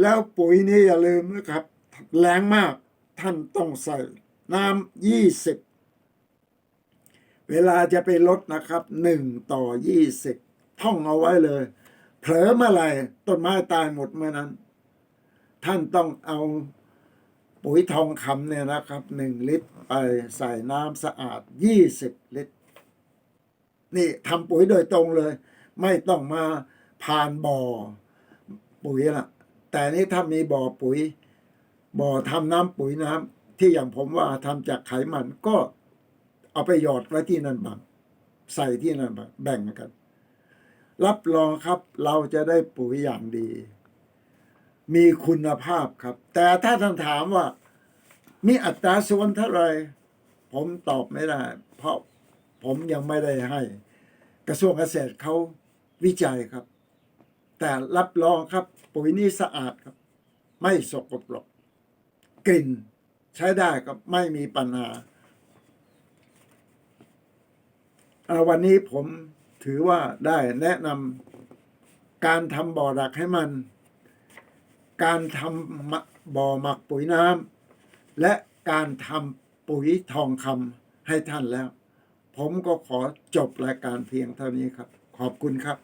แล้วปุ๋ยนี่อย่าลืมนะครับ แรงมากท่านต้องใส่น้ำยี่สิบเวลาจะไปลดนะครับหนึ่งต่อยี่สิบท่องเอาไว้เลย เผลอเมื่อไหร่ต้นไม้ตายหมดเมื่อนั้น ท่านต้องเอาปุ๋ยทองคำเนี่ยนะครับหนึ่งลิตรไปใส่น้ำสะอาดยี่สิบลิตร นี่ทำปุ๋ยโดยตรงเลย ไม่ต้องมาผ่านบ่อปุ๋ยละ แต่นี่ถ้ามีบ่อปุ๋ย บ่อทำน้ำปุ๋ยน้ำที่อย่างผมว่าทำจากไขมันก็เอาไปหยอดไว้ที่นั่นบ้างใส่ที่นั่นบ้างแบ่งกัน รับรองครับเราจะได้ปุ๋ยอย่างดี มีคุณภาพครับ แต่ถ้าท่านถามว่า มีอัตราส่วนเท่าไหรผมตอบไม่ได้ เพราะผมยังไม่ได้ให้ กระทรวงเกษตรเขาวิจัยครับ แต่รับรองครับ ปุ๋ยนี้สะอาดครับ ไม่สกปรกกลิ่นใช้ได้ครับไม่มีปัญหาวันนี้ผมถือว่าได้แนะนำการทำบ่อดักให้มัน การทำบ่อหมักปุ๋ยน้ำและการทำปุ๋ยทองคำให้ท่านแล้ว ผมก็ขอจบรายการเพียงเท่านี้ครับ ขอบคุณครับ